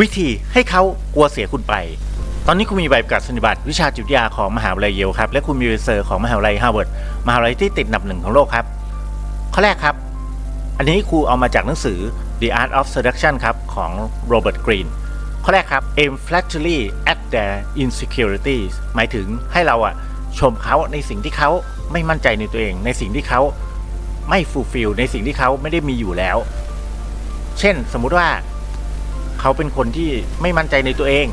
วิธีให้เขากลัวเสียคุณไป ตอนนี้คุณมีใบประกาศนียบัตรวิชาจิตวิทยาของมหาวิทยาลัยเยลครับ และคุณมีเซอร์ของมหาวิทยาลัยฮาร์วาร์ดมหาวิทยาลัยที่ติดอันดับหนึ่งของโลกครับ ข้อแรกครับ อันนี้ครูเอามาจากหนังสือ The Art of Seduction ครับของโรเบิร์ตกรีนข้อแรกครับ aim flattery at their insecurities หมายถึงให้เราอะชมเขาในสิ่งที่เขาไม่มั่นใจในตัวเอง ในสิ่งที่เขาไม่ fulfill ในสิ่งที่เขาไม่ได้มีอยู่แล้ว เช่นสมมุติว่า เขาเป็นคนที่ไม่มั่นใจในตัวเอง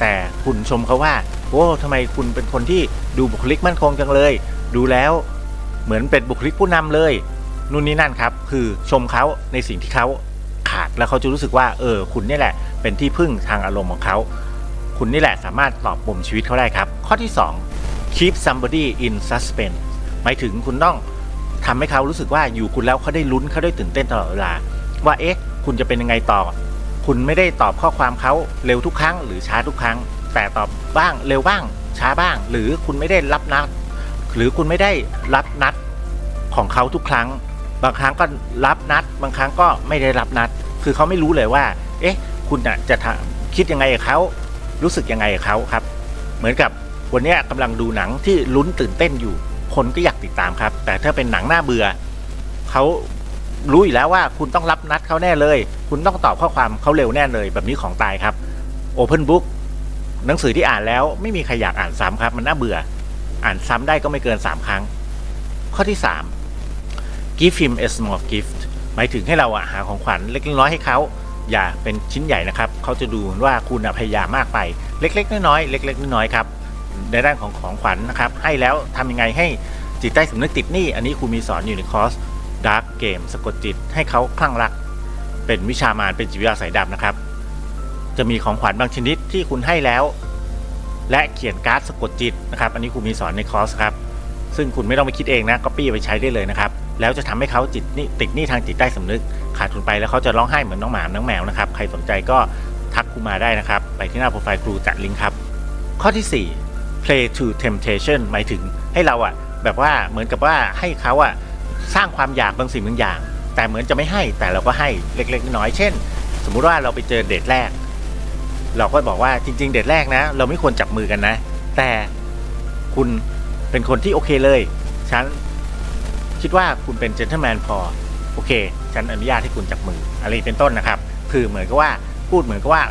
แต่คุณชมเขาว่าโอ้ทำไมคุณเป็นคนที่ดูบุคลิกมั่นคงจังเลย ดูแล้วเหมือนเป็นบุคลิกผู้นำเลยนู่นนี่นั่นครับ คือชมเขาในสิ่งที่เขาขาดแล้วเขาจะรู้สึกว่าเออคุณนี่แหละ เป็นที่พึ่งทางอารมณ์ของเขาคุณนี่แหละสามารถตอบปมชีวิตเขาได้ครับ ข้อที่ 2 keep somebody in suspense หมายถึงคุณต้องทำให้เขารู้สึกว่าอยู่คุณแล้วเขาได้ลุ้นเขาได้ตื่นเต้นตลอดเวลา ว่าเอ๊ะ คุณจะเป็นยังไงต่อ คุณไม่ได้ตอบข้อความเขาเร็วทุกครั้ง หรือช้าทุกครั้ง แต่ตอบบ้างเร็วบ้าง ช้าบ้าง หรือคุณไม่ได้รับนัด หรือคุณไม่ได้รับนัดของเขาทุกครั้ง บางครั้งก็รับนัด บางครั้งก็ไม่ได้รับนัด คือเขาไม่รู้เลยว่า เอ๊ะ คุณจะคิดยังไงกับเขารู้สึกยังไงกับเขาครับ เหมือนกับวันนี้ยกำลังดูหนังที่ลุ้นตื่นเต้นอยู่ คนก็อยากติดตามครับ แต่ถ้าเป็นหนังหน้าเบื่อเขา รู้อยู่แล้วว่าคุณต้องรับนัดเขาแน่เลย คุณต้องตอบข้อความเขาเร็วแน่เลย แบบนี้ของตายครับ Open Book หนังสือที่อ่านแล้วไม่มีใครอยากอ่านซ้ำครับ มันน่าเบื่อ อ่านซ้ำได้ก็ไม่เกิน 3 ครั้ง ข้อที่ 3 give him a small gift หมายถึงให้เราหาของขวัญเล็กน้อยให้เขาอย่าเป็นชิ้นใหญ่นะครับ เขาจะดูว่าคุณพยายามมากไป เล็ก ๆ น้อยๆเล็ก ๆ น้อยๆครับในด้านของของขวัญนะครับ ให้แล้วทำยังไงให้จิตใต้สำนึกติดหนี้ อันนี้ครูมีสอนอยู่ในคอร์ส Dark Game สะกดจิตให้เขาคลั่งรัก เป็นวิชามารเป็นจิตวิทยาสายดำนะครับ จะมีของขวัญบางชนิดที่คุณให้แล้ว และเขียนการ์ดสะกดจิตนะครับ อันนี้ครูมีสอนในคอร์สครับ ซึ่งคุณไม่ต้องไปคิดเองนะก็ปี้ไปใช้ได้เลยนะครับ แล้วจะทำให้เขาจิตนี่ติดนี้ทางจิตใต้สำนึก ขาดทุนไปแล้วเขาจะร้องไห้เหมือนน้องหมาน้องแมวนะครับใครสนใจก็ทักครูมาได้นะครับ ไปที่หน้าโปรไฟล์ครูจัดลิงก์ครับ ข้อที่ 4 play to temptation หมายถึงให้เราอะแบบว่าเหมือนกับว่าให้เขาอะ สร้างความอยากบางสิ่งบางอย่าง แต่เหมือนจะไม่ให้แต่เราก็ให้เล็กๆน้อยๆเช่น สมมุติว่าเราไปเจอเดทแรก เราก็บอกว่าจริง ๆ เดทแรกนะ เราไม่ควรจับมือกันนะ แต่คุณเป็นคนที่โอเคเลย ฉันคิดว่าคุณเป็นเจน t l e m แมนพอโอเค ฉันอนุญาตให้คุณจับมืออะไรเป็นต้นนะครับ คือเหมือนกับว่าพูดเหมือนกับว่า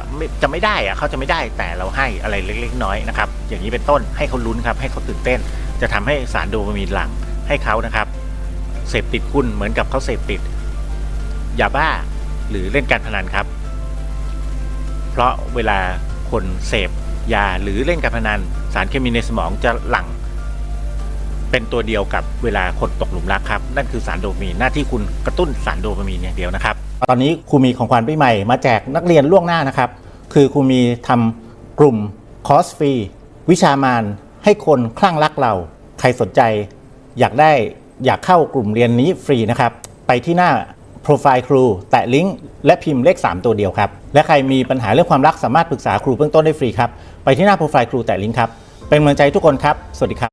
จะไม่ได้อะเขาจะไม่ได้แต่เราให้อะไรเล็ก ๆ น้อยนะครับ อย่างนี้เป็นต้นให้เขาลุ้นครับ ให้เขาตื่นเต้น จะทำให้สารโดปามีนหลังให้เขานะครับ เสพติดคุณเหมือนกับเขาเสพติดยาบ้าหรือเล่นการพนันครับ เพราะเวลาคนเสพยาหรือเล่นการพนัน สารเคมีในสมองจะหลั่ง เป็นตัวเดียวกับเวลาคนตกหลุมรักครับ นั่นคือสารโดปามีนหน้าที่คุณกระตุ้นสารโดปามีนอย่างเดียวนะครับ ตอนนี้ครูมีของขวัญปีใหม่มาแจกนักเรียนล่วงหน้านะครับ คือครูมีทำกลุ่มคอร์สฟรีวิชามานให้คนคลั่งรักเรา ใครสนใจอยากได้ อยากเข้ากลุ่มเรียนนี้ฟรีนะครับ ไปที่หน้าโปรไฟล์ครู แตะลิงก์และพิมพ์เลข 3 ตัวเดียวครับ และใครมีปัญหาเรื่องความรักสามารถปรึกษาครูเบื้องต้นได้ฟรีครับ ไปที่หน้าโปรไฟล์ครูแตะลิงก์ครับ เป็นกำลังใจทุกคนครับ สวัสดีครับ